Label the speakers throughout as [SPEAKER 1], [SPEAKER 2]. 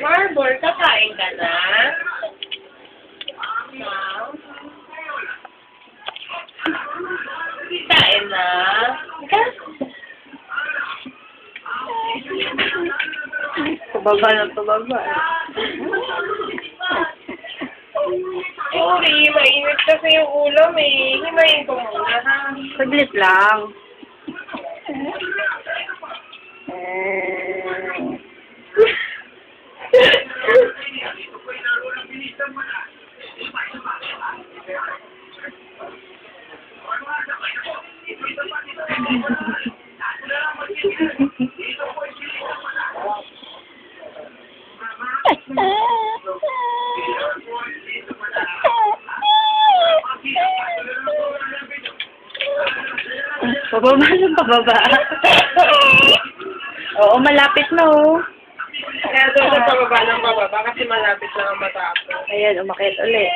[SPEAKER 1] Marble, kakain ka na? Kain na?
[SPEAKER 2] Pababa na pababa.
[SPEAKER 1] Sorry, mainit kasi yung ulam eh. Himayin ko muna ha.
[SPEAKER 2] Saglit lang. Pababa na pababa. Oo, malapit na oh.
[SPEAKER 1] Kaya doon sa pababa ng pababa kasi malapit lang ang matapos.
[SPEAKER 2] Ayan, umakit ulit.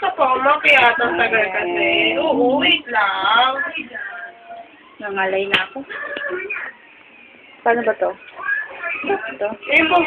[SPEAKER 1] Basta po, makiyat ang tagal kasi. Oo, wait lang.
[SPEAKER 2] Nangalay na ako. Paano ba to? Ito?
[SPEAKER 1] Eh, po.